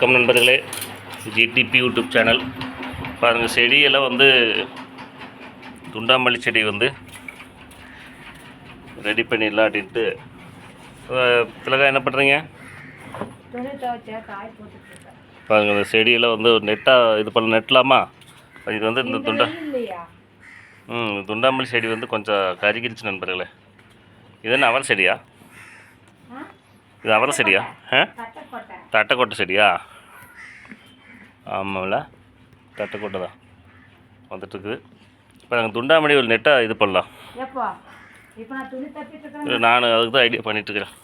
வணக்கம் நண்பர்களே. GDP YouTube channel. பாருங்கள் செடியெல்லாம் வந்து துண்டாமல்லி செடி வந்து ரெடி பண்ணிடலாம் அப்படின்ட்டு அஹ், திலகா என்ன பண்ணுறீங்க பாருங்கள் இந்த செடியெல்லாம் வந்து நெட்டாக இது பண்ண நெட்டலாமா? இது வந்து இந்த துண்டா ம் துண்டாமல்லி செடி வந்து கொஞ்சம் கருகிருச்சு நண்பர்களே. இது என்ன செடியா? இது அவரை செடியா? ஆ தட்டைக்கொட்டை செடியா? ஆமாம்ல. தட்டைக்கொட்டை தான். வந்துட்டுருக்குது. இப்போ நாங்கள் துண்டாமணி ஒரு நெட்டாக இது பண்ணலாம். இப்போ நான் அதுக்கு தான் ஐடியா பண்ணிகிட்ருக்கிறேன்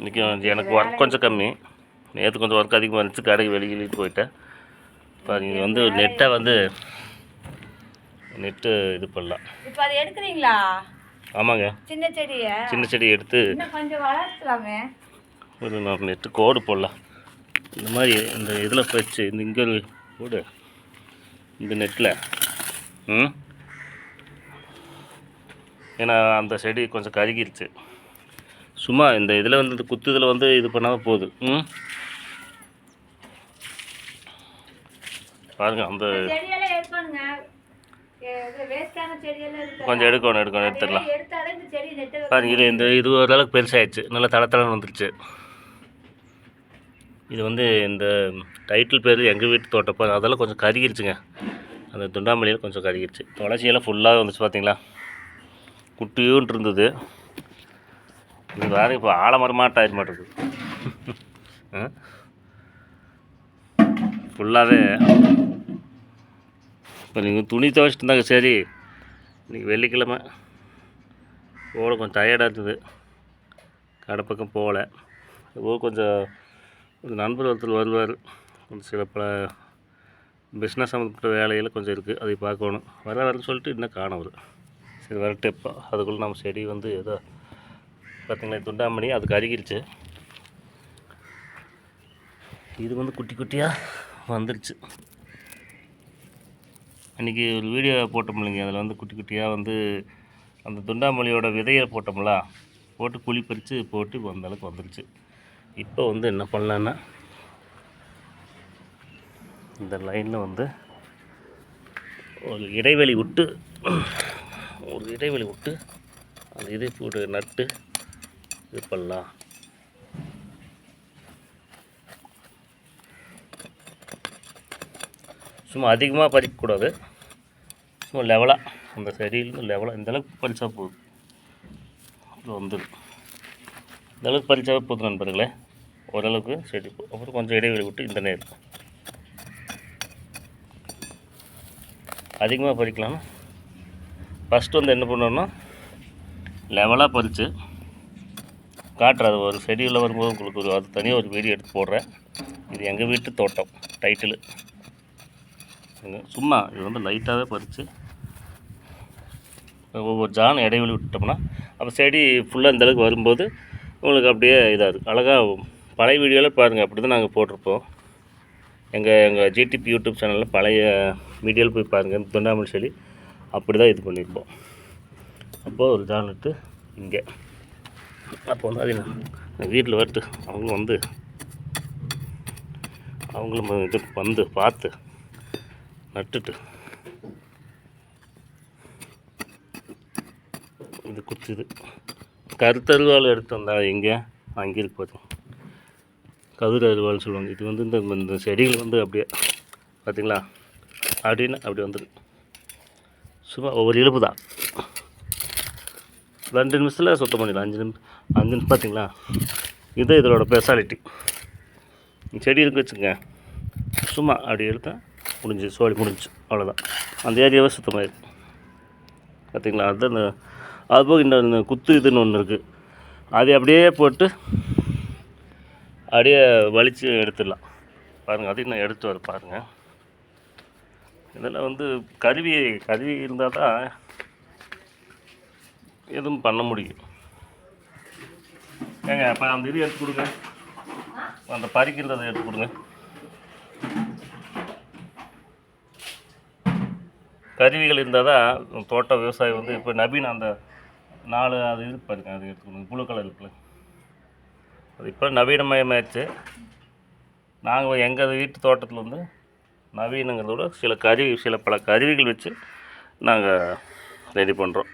இன்றைக்கி எனக்கு ஒர்க் கொஞ்சம் கம்மி. நேற்று கொஞ்சம் ஒர்க் அதிகமாக இருந்துச்சு கடைக்கு வெளியிலிட்டு போயிட்டேன். பாருங்க இது வந்து நெட்டை வந்து நெட்டு இது பண்ணலாம். இப்போ அதை எடுக்கிறீங்களா? ஆமாங்க. சின்ன செடியை? சின்ன செடி எடுத்து கொஞ்சம் வளர்த்துலாமே. ஒரு நான் நெட்டு கோடு போடலாம். இந்த மாதிரி இந்த இதில் வச்சு இந்த இங்கே கோடு இந்த நெட்டில். ம்? ஏன்னா அந்த செடி கொஞ்சம் கருகிருச்சு. சும்மா இந்த இதில் வந்து இந்த குத்துதில் வந்து இது பண்ணாமல் போகுது. ம்? பாருங்க அந்த கொஞ்சம் எடுக்கணும் எடுக்கணும் எடுத்துடலாம். பாருங்க இது இந்த இது ஓரளவுக்கு பெருசாகிடுச்சு நல்லா தள தளன்னு வந்துருச்சு. இது வந்து இந்த டைட்டில் பேர் எங்கள் வீட்டு தோட்டப்போ அதெல்லாம் கொஞ்சம் கருகிருச்சுங்க. அந்த துண்டாமல்லியில் கொஞ்சம் கருகிருச்சு. துளசியெல்லாம் ஃபுல்லாக வந்துச்சு பார்த்தீங்களா குட்டியூன்ட்டு இருந்தது. இது வேறு இப்போ ஆலமரமாட்ட ஆயிட மாட்டேங்குது ஃபுல்லாகவே இப்போ நீங்கள் துணி துவைச்சிட்டு இருந்தாங்க சரி. இன்றைக்கி வெள்ளிக்கிழமை. போகல கொஞ்சம் டயர்டாக இருந்தது. கடை பக்கம் போகல. ஓ கொஞ்சம் ஒரு நண்பர் ஒருத்தர் வருவார். கொஞ்சம் சில பல பிஸ்னஸ் சம்மந்தப்பட்ட வேலையில் கொஞ்சம் இருக்குது அதை பார்க்கணும். வர வரன்னு சொல்லிட்டு இன்னும் காணவர் சரி வரட்டு இப்போ. அதுக்குள்ளே நம்ம செடி வந்து ஏதோ பார்த்தீங்களா துண்டாமணி அதுக்கு அருகிருச்சு. இது வந்து குட்டி குட்டியாக வந்துருச்சு. இன்றைக்கி ஒரு வீடியோ போட்டோம் இல்லைங்க. அதில் வந்து குட்டி குட்டியாக வந்து அந்த துண்டாமல்லியோட விதையை போட்டோம்ல போட்டு குழி பறித்து போட்டு இப்போ அந்த அளவுக்கு வந்துருச்சு. இப்போ வந்து என்ன பண்ணலான்னா இந்த லைனில் வந்து ஒரு இடைவெளி விட்டு ஒரு இடைவெளி விட்டு அந்த இதை போட்டு நட்டு இது பண்ணலாம். சும்மா அதிகமாக பறிக்கக்கூடாது. சும்மா லெவலாக அந்த செடியிலேருந்து லெவலாக இந்தளவுக்கு பறிச்சா போதும் அது வந்துடும் இந்த அளவுக்கு பறிச்சாவே போதும் நண்பர்களே. ஓரளவுக்கு செடி அப்புறம் கொஞ்சம் இடைவெளி விட்டு இந்த நேரம் அதிகமாக பறிக்கலாம். ஃபஸ்ட்டு வந்து என்ன பண்ணணும்னா லெவலாக பறித்து காட்டுறது ஒரு செடியில் வரும்போது உங்களுக்கு ஒரு அது தனியாக ஒரு வீடியோ எடுத்து போடுறேன். இது எங்கள் வீட்டு தோட்டம் டைட்டிலு சும்மா இது வந்து லைட்டாகவே பறித்து ஒவ்வொரு ஜான் இடைவெளி விட்டோம்னா அப்போ செடி ஃபுல்லாக இந்தளவுக்கு வரும்போது உங்களுக்கு அப்படியே இதாகுது. அழகாக பழைய வீடியோவில் பாருங்கள் அப்படி தான் நாங்கள் போட்டிருப்போம் எங்கள் எங்கள் ஜிடிபி யூடியூப் சேனலில் பழைய வீடியோவில் போய் பாருங்கள் தொண்டாமல் செடி. அப்படி தான் இது பண்ணியிருப்போம். அப்போது ஒரு ஜான் நட்டு இங்கே. அப்போ வந்து அது வீட்டில் வரட்டு. அவங்களும் வந்து அவங்களும் இது வந்து பார்த்து நட்டுட்டு இது குத்துது. கருத்தருவாள் எடுத்து வந்தா எங்கே? அங்கே பார்த்தோம் கதிர் அருவாள் சொல்லுவாங்க. இது வந்து இந்த இந்த செடிகள் வந்து அப்படியே பார்த்தீங்களா அப்படின்னு அப்படி வந்துடும் சும்மா ஒவ்வொரு இழுப்பு தான். ரெண்டு நிமிஷத்தில் சுத்தம் பண்ணிடலாம். அஞ்சு நிமிஷம் அஞ்சு நிமிஷம் பார்த்தீங்களா இது இதோட ஸ்பெஷாலிட்டி செடி இருக்கு வச்சுங்க சும்மா அப்படி எடுத்தால் முடிஞ்சு சோழி முடிஞ்சு. அவ்வளோதான் அந்த ஏரியாவே சுத்தமாயிடும் பார்த்தீங்களா அதுதான் இந்த அதுபோக இந்த குத்து இதுன்னு ஒன்று இருக்குது அதை அப்படியே போட்டு அப்படியே வலித்து எடுத்துடலாம். பாருங்கள் அதையும் நான் எடுத்து வர பாருங்கள் இதெல்லாம் வந்து கருவி கருவி இருந்தால் தான் எதுவும் பண்ண முடியும். ஏங்க அப்போ அந்த இது எடுத்து கொடுங்க. அந்த பறிக்கிறதை எடுத்து கொடுங்க. கருவிகள் இருந்தால் தான் தோட்ட விவசாயம் வந்து இப்போ நவீன அந்த நாலு அது இது பாருங்க அது எடுத்துக்கணும் ப்ளூ கலர் இருக்குல்ல அது இப்போ நவீனமயமாயிடுச்சு. நாங்கள் எங்கள் வீட்டு தோட்டத்தில் வந்து நவீனங்கிறத விட சில கருவி சில பல கருவிகள் வச்சு நாங்கள் ரெடி பண்ணுறோம்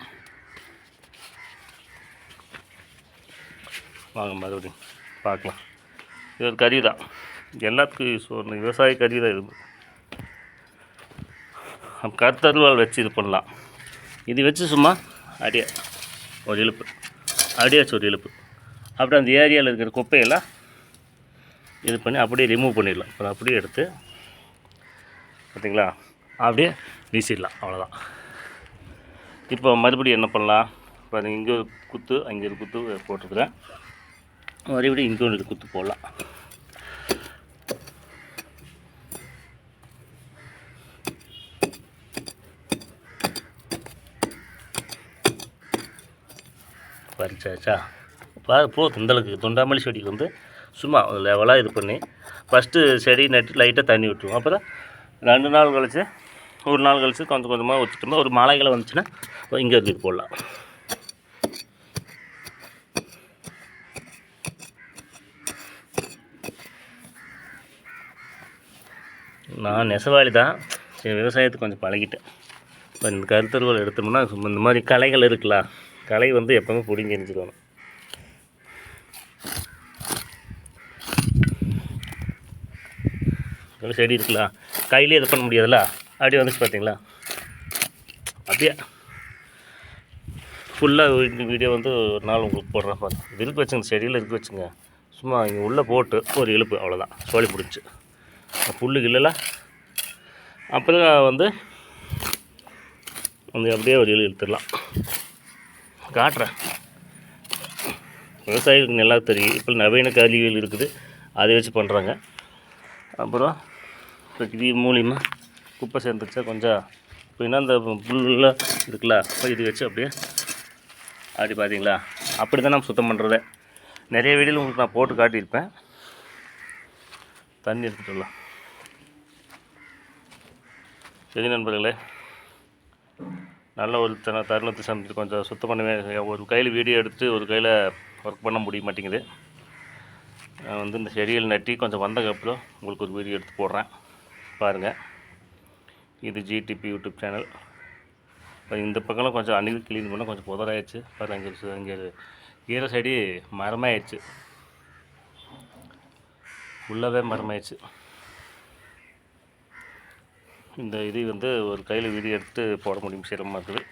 வாங்க மறுபடியும் பார்க்கலாம். இது ஒரு கருவி தான். எல்லாத்துக்கும் யூஸ் பண்ண விவசாய கருவி தான் இது. கருத்தருவால் வச்சு இது பண்ணலாம். இது வச்சு சும்மா அடியே. ஒரு இழுப்பு. அடியாச்சு ஒரு இழுப்பு. அப்புறம் அந்த ஏரியாவில் இருக்கிற குப்பையெல்லாம் இது பண்ணி அப்படியே ரிமூவ் பண்ணிடலாம். அப்புறம் அப்படியே எடுத்து பார்த்தீங்களா அப்படியே வீசிடலாம். அவ்வளோதான் இப்போ மறுபடியும் என்ன பண்ணலாம்? பாருங்க இங்கே ஒரு குத்து அங்கே ஒரு குத்து போட்டிருக்கிறேன். மறுபடியும் இங்கே ஒரு குத்து போடலாம். பறிச்சாச்சா? பா போ இந்தளவுக்கு தொண்டாமல்லி செடிக்கு வந்து சும்மா லெவலாக இது பண்ணி ஃபஸ்ட்டு செடி நட்டு லைட்டாக தண்ணி விட்டுருவோம். அப்புறம் ரெண்டு நாள் கழிச்சு ஒரு நாள் கழிச்சு கொஞ்சம் கொஞ்சமாக வச்சுட்டோம்னா ஒரு மழைகளை வந்துச்சுன்னா இங்கே இருக்கு போடலாம். நான் நெசவாளி தான். சரி விவசாயத்துக்கு கொஞ்சம் பழகிட்டேன். இப்போ இந்த கருத்தருவல் எடுத்தோம்னா சும்மா இந்த மாதிரி களைகள் இருக்கலாம் களை வந்து எப்போவுமே பிடிங்கி எரிஞ்சிடணும் செடி இருக்கலாம் கையிலே இது பண்ண முடியாதுல்ல அப்படியே வந்துச்சு பார்த்தீங்களா? அப்படியே. ஃபுல்லாக வீடியோ வந்து ஒரு நாள் உங்களுக்கு போடுறேன் பார்த்து இது இருக்கு வச்சுங்க செடியில் இருக்கு வச்சுங்க. சும்மா இங்கே உள்ளே போட்டு ஒரு இழுப்பு அவ்வளோதான் சோழி பிடிச்சி புல்லு இல்லைல்ல அப்புறம் வந்து வந்து அப்படியே ஒரு இழு இழுத்துடலாம். காட்டுறேன். விவசாயிகளுக்கு நல்லா தெரியும். இப்போ நவீன கருவிகள் இருக்குது. அதை வச்சு பண்ணுறாங்க அப்புறம் இப்போ இது மூலியமாக குப்பை சேர்ந்துச்சா கொஞ்சம். இப்போ என்ன இந்த புல்லாம் இருக்குல்ல இப்போ இது வச்சு அப்படியே அப்படி பார்த்தீங்களா அப்படி தான் நம்ம சுத்தம் பண்ணுறதே நிறைய வீடியோவில் உங்களுக்கு நான் போட்டு காட்டியிருப்பேன். தண்ணி எடுத்துட்டுலாம் சரி நண்பர்களே. நல்ல ஒரு தன தருணத்தை சந்தித்து கொஞ்சம் சுத்தம் பண்ணவே ஒரு கையில் வீடியோ எடுத்து ஒரு கையில் ஒர்க் பண்ண முடிய மாட்டேங்குது. நான் வந்து இந்த செடியில் நட்டி கொஞ்சம் வந்ததுக்கப்புறம் உங்களுக்கு ஒரு வீடியோ எடுத்து போடுறேன். பாருங்கள் இது ஜிடிபி யூடியூப் சேனல் இந்த பக்கம்லாம் கொஞ்சம் அணில் கிளீன் பண்ண கொஞ்சம் புதராயிடுச்சு. பாருங்க அங்கே அங்கே ஈர செடி மரமாயிடுச்சு. ஃபுல்லாகவே மரமாயிடுச்சு. இந்த இது வந்து ஒரு கையில் வீடியோ எடுத்து போட முடியும் சிரமமாக இருக்குது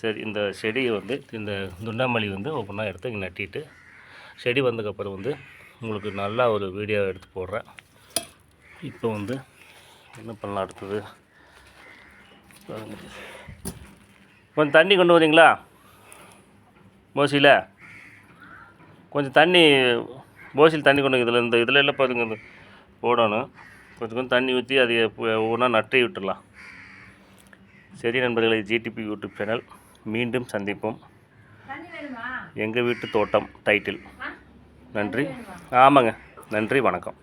சரி இந்த செடியை வந்து இந்த துண்டாமல்லி வந்து ஒவ்வொன்றா எடுத்து இங்கே நட்டிட்டு செடி வந்ததுக்கப்புறம் வந்து உங்களுக்கு நல்லா ஒரு வீடியோ எடுத்து போடுறேன். இப்போ வந்து என்ன பண்ணலாம் அடுத்தது? கொஞ்சம் தண்ணி கொண்டு வரீங்களா? போசியில் கொஞ்சம் தண்ணி போசியில் தண்ணி கொண்டு இதில் இந்த இதில் எல்லாம் பாருங்க போடணும். கொஞ்சம் கொஞ்சம் தண்ணி ஊற்றி அதை ஒவ்வொன்றா நட்டி விட்டுடலாம். சரி நண்பர்களே ஜிடிபி யூடியூப் சேனல் மீண்டும் சந்திப்போம். எங்கள் வீட்டு தோட்டம் டைட்டில் நன்றி. ஆமாங்க. நன்றி வணக்கம்.